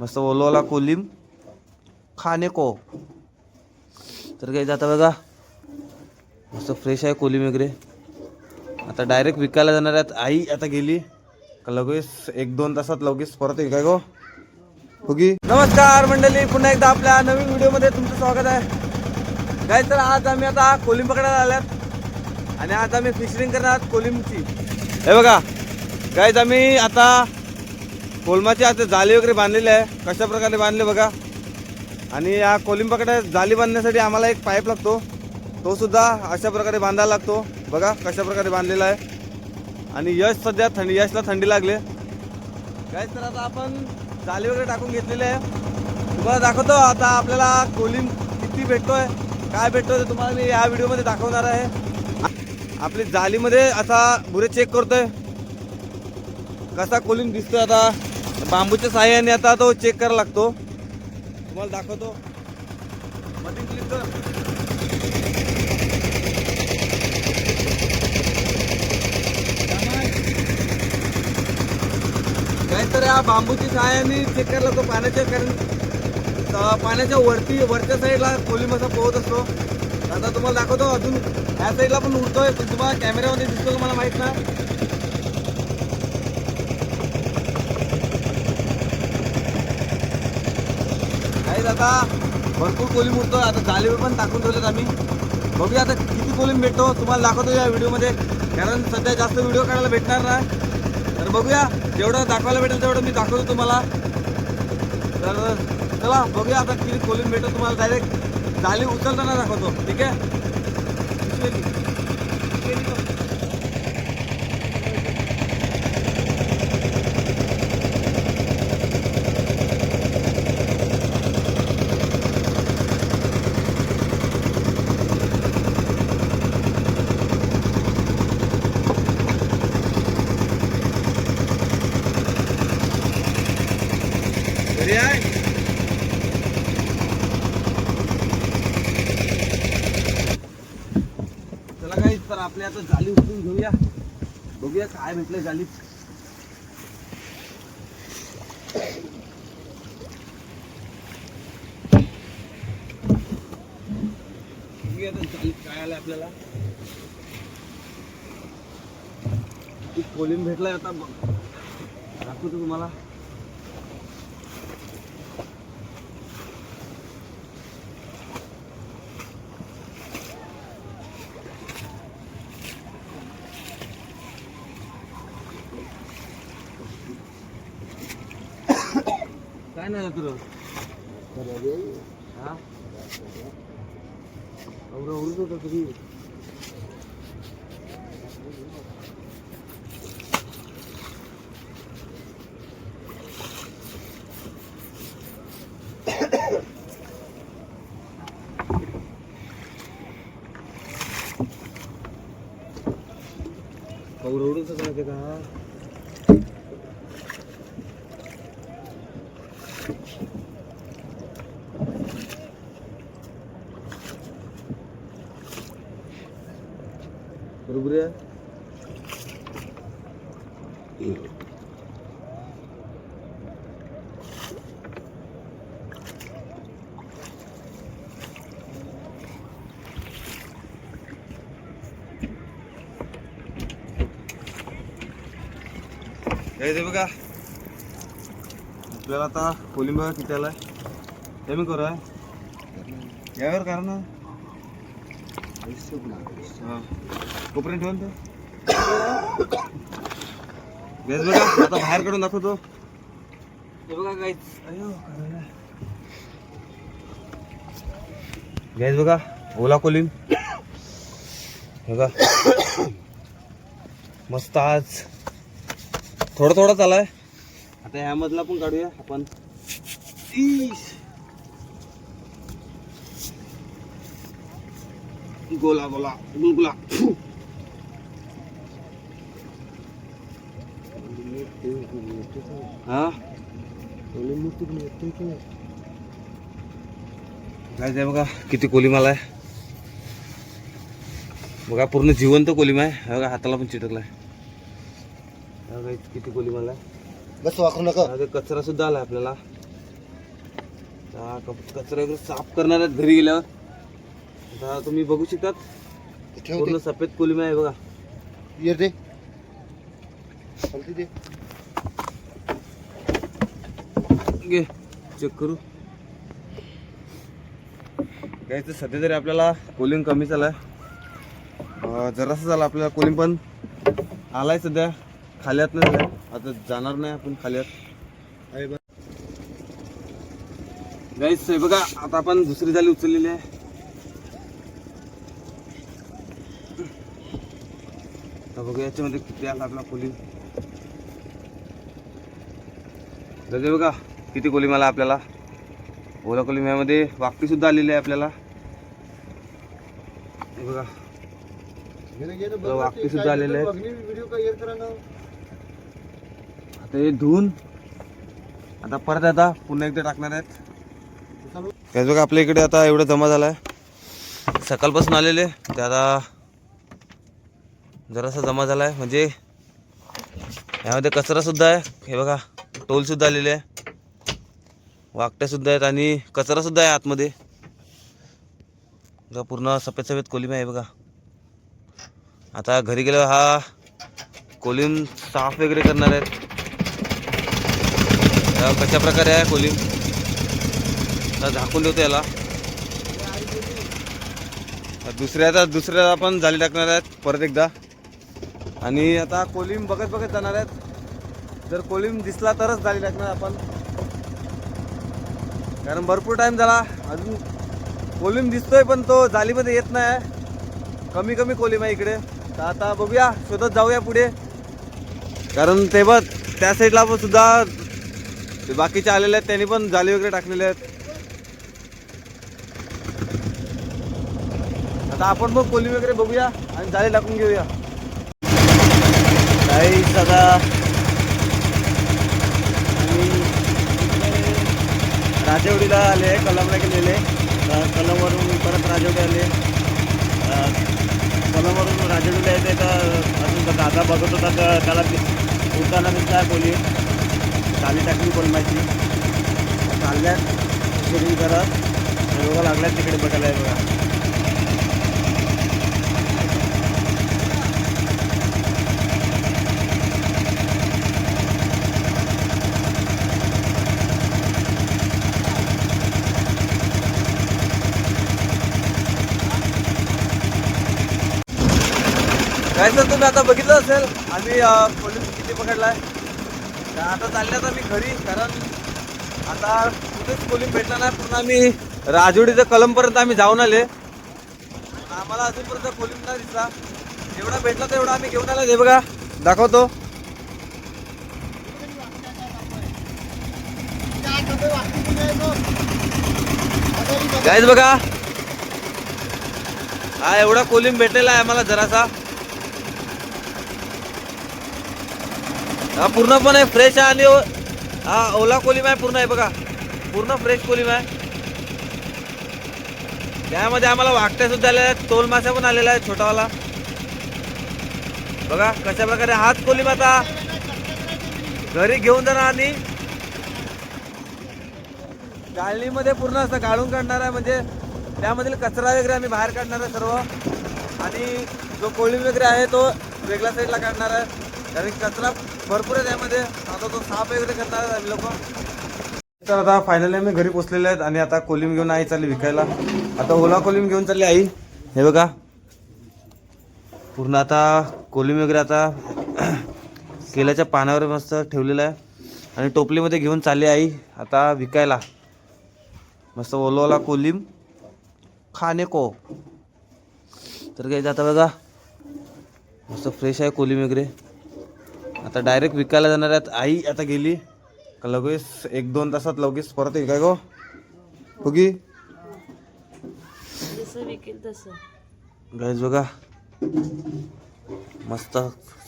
मस्त ओलोला कोलिम खाणे को. तर काही जाता बघा मस्त फ्रेश आहे कोलिम वगैरे. आता डायरेक्ट विकायला जाणार आहेत. आई आता गेली. का लगेच एक दोन तासात लगेच परत येईल. काय गो? होगी नमस्कार मंडळी पुन्हा एकदा आपल्या नवीन व्हिडिओमध्ये तुमचं स्वागत आहे. काय तर आज आम्ही आता कोलिम पकडायला आल्यात आणि आज आम्ही फिशरिंग करणार आहोत कोलिमची. हे बघा. गायच आम्ही आता कोलमाची आता जाळी वगैरे बांधलेली आहे. कशा प्रकारे बांधले बघा. आणि या कोलिंबाकडे जाळी बांधण्यासाठी आम्हाला एक पाईप लागतो. तो सुद्धा अशा प्रकारे बांधायला लागतो. बघा कशा प्रकारे बांधलेला आहे. आणि यश सध्या थंडी यशला थंडी लागले. काय तर आता आपण जाळी वगैरे टाकून घेतलेली आहे. तुम्हाला दाखवतो आता आपल्याला कोलिंब किती भेटतोय काय भेटतोय ते तुम्हाला मी या व्हिडिओमध्ये दाखवणार आहे. आपली जाळीमध्ये आता बुरे चेक करतोय. कसा कोलिंब दिसतोय आता? बांबूच्या सहाय्याने आता तो चेक करायला लागतो. तुम्हाला दाखवतो. मध्ये क्लिक कर. तर या बांबूची सहाय्याने चेक करायला तो पाण्याच्या कारण पाण्याच्या वरती वरच्या साईडला कोलिम असा पोहत असतो. आता तुम्हाला दाखवतो अजून. ह्या साईडला पण उडतोय पण तुम्हाला कॅमेऱ्यामध्ये दिसतो मला माहीत नाही. आहेत आता. भरपूर कोलिम उठतो आता जाळीवर पण टाकून ठेवलेत आम्ही. बघूया आता किती कोलिम भेटतो. तुम्हाला दाखवतो या व्हिडिओमध्ये. कारण सध्या जास्त व्हिडिओ काढायला भेटणार नाही. तर बघूया. जेवढं दाखवायला भेटेल तेवढं मी दाखवतो तुम्हाला. तर चला बघूया आता किती कोलिम भेटतो तुम्हाला. डायरेक्ट जाली उचलताना दाखवतो. ठीक आहे पिशवी ती. पिशवी ती बघ. घरी आहे चला काही तर आपल्या आता जाली उचलून घेऊया. बघूया काय भेटलं जालीत बघूया आता जालीत काय आलं आपल्याला. कोलीन भेटलाय आता. दाखवतो तुम्हाला. काय नाही तुला हा? एवढं उडत होतं तरी. एवढं उडत होतं का? बरोबर आहे काय ते बघा आपल्याला आता कोलिंब बघा किती आलाय ते मी करू आहे यावर करा ना हा कोपऱ्यात ठेवून ते गॅस बघा आता बाहेर काढून दाखवतो. हे बघा गॅस बघा ओला कोलिम हे बघा. मस्त आज. थोडं थोडं चालाय आता ह्यामधला पण काढूया आपण. गोला गोला गुलगुला हा? काय ते बघा किती कोलिम आलाय बघा पूर्ण जिवंत कोलिम आहे. बघा हाताला पण चिटकलाय. किती कोलिम आलाय बस वाकरू नका. कचरा सुद्धा आलाय आपल्याला. कचरा साफ करणार आहेत घरी गेल्यावर. आता तुम्ही बघू शकतात. पूर्ण सफेद कोलिम आहे बघा. ये दे. हल्दी दे. घे चेक करू. काय तर सध्या तरी आपल्याला कोलिंग कमी झालाय. अं, जरासं झालं आपल्याला कोलिंग पण. आलाय सध्या. खाल्यात नाही आता जाणार नाही आपण खाल्यात. आहे बघ. गाईस बघा आता आपण दुसरी जाली उचललेली आहे. बघूया याच्यामध्ये किती आला आपला कोलिंग तर बघा किती कोलिंग आला आपल्याला. ओला कोलिंग यामध्ये वाकटी सुद्धा आलेली आहे आपल्याला. बघा. गेले गेले बघा, वाकटी सुद्धा आलेले आहेत. आता हे धुवून आता परत आता पुन्हा एकदा टाकणार आहेत. त्याच बघा आपल्या इकडे आता एवढं जमा झालं आहे सकाळपासून आलेले ते आता जरासा जमा झाला आहे म्हणजे यामध्ये कचरासुद्धा आहे. हे बघा टोलसुद्धा आलेले आहे. वाकट्यासुद्धा आहेत आणि कचरासुद्धा आहे आतमध्ये. बघा पूर्ण सफेद सफेद कोलिम आहे बघा. आता घरी गेल्यावर हा कोलिम साफ वगैरे करणार आहेत. कशा प्रकारे आहे कोलिम आता झाकून ठेवतो याला. दुसऱ्या आता दुसऱ्या आपण झाली टाकणार आहेत. परत एकदा. आणि आता कोलिम बघत बघत जाणार आहेत. जर कोलिम दिसला तरच जाळी टाकणार आपण. कारण भरपूर टाइम झाला. अजून कोलिम दिसतोय पण तो जालीमध्ये येत नाही. कमी कमी कोलिम आहे इकडे. तर आता बघूया. शोधत जाऊया पुढे. कारण ते बघ त्या साईडला पण सुद्धा बाकीचे आलेले आहेत. त्यांनी पण जाली वगैरे टाकलेले आहेत. आता आपण मग कोली वगैरे बघूया आणि जाळी टाकून घेऊया. आई सदा आम्ही राजेवडीला आले कलमला गेलेले कलमवरून परत राजेवडी आले कलमवरून राजेवडीला येते तर अजून दादा बघत होता तर त्याला उठताना दिसला कोणी चाली टाकली कोलमाची चालल्यात शेडिंग करत लोक लागल्यात तिकडे बघायला बघा काय तुम्ही आता बघितलं असेल आम्ही पोलीस किती पकडलाय. तर आता चालले आता आम्ही घरी कारण आता कुठेच पोलीस भेटला नाही पूर्ण आम्ही राजवडीचं कलमपर्यंत आम्ही जाऊन आले. आम्हाला अजूनपर्यंत पोलीस नाही दिसला. जेवढा भेटला तेवढा आम्ही घेऊन आला. हे बघा दाखवतो. गाईज बघा. हा एवढा कोलिम भेटलेला आहे आम्हाला जरासा. हा पूर्णपणे फ्रेश आहे आणि ओ- हा ओला कोलिम आहे पूर्ण आहे बघा. पूर्ण फ्रेश कोलिम आहे. त्यामध्ये आम्हाला वाकट्या सुद्धा आलेल्या आहेत तोल मासा पण आलेला आहे छोटावाला. बघा कशा प्रकारे हाच कोलिम आता घरी घेऊन जाणार आणि गाळणीमध्ये पूर्ण असं गाळून काढणार आहे म्हणजे त्यामधील कचरा वगैरे आम्ही बाहेर काढणार आहे सर्व. आणि जो कोळी वगैरे आहे तो वेगळ्या साईडला काढणार आहे. कारण कचरा भरपूर आहे त्यामध्ये. आता तो साप वगैरे करणार आम्ही लोक. तर आता फायनली आम्ही घरी पोचलेले आहेत आणि आता कोलिम घेऊन आई चालली विकायला. आता ओला कोलिम घेऊन चालली आई. हे बघा. पूर्ण आता कोलिम वगैरे आता केल्याच्या पानावर मस्त ठेवलेलं आहे. आणि टोपलीमध्ये घेऊन चालली आई आता विकायला. मस्त ओलोला कोलिम खाणे को. तर काही आता बघा. मस्त फ्रेश आहे कोलिम वगैरे. आता डायरेक्ट विकायला जाणार आहेत. आई आता गेली. का लगेच एक दोन तासात लगेच परत येईल काय गो? तसं. गाईज बघा. मस्त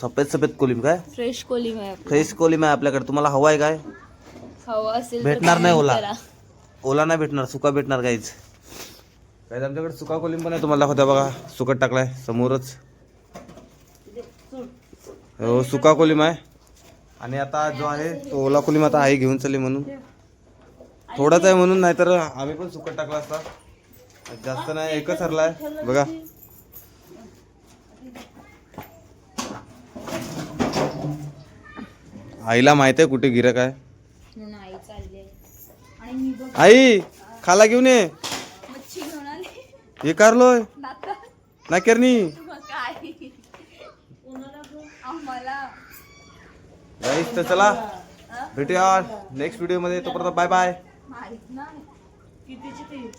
सफेद सफेद कोलिम काय? फ्रेश कोलिम आहे फ्रेश कोलिम आहे आपल्याकडे. तुम्हाला हवा आहे काय? हवा असेल भेटणार नाही ओला. ओला नाही भेटणार सुका भेटणार काहीच काहीच आमच्याकडे सुका कोलिम पण आहे. तुम्हाला दाखवत्या बघा. सुकट टाकलाय समोरच. हो सुका कोलिम आहे. आणि आता जो आहे तो ओला कोलिम आता आई घेऊन चालली म्हणून. थोडाच आहे म्हणून नाहीतर आम्ही पण सुकट टाकला असता. जास्त नाही एकच हरलाय बघा. आईला माहीत आहे कुठे गिरक आहे. म्हणून आई चालली आहे. आणि मी बघ आई खाला घेऊन ये. मच्छी घेऊन आली. हे कारलोय ना आम्हाला गाईस तर चला. भेटूया. नेक्स्ट व्हिडिओमध्ये. तोपर्यंत बाय बाय माहीत नाही. कितीची ती?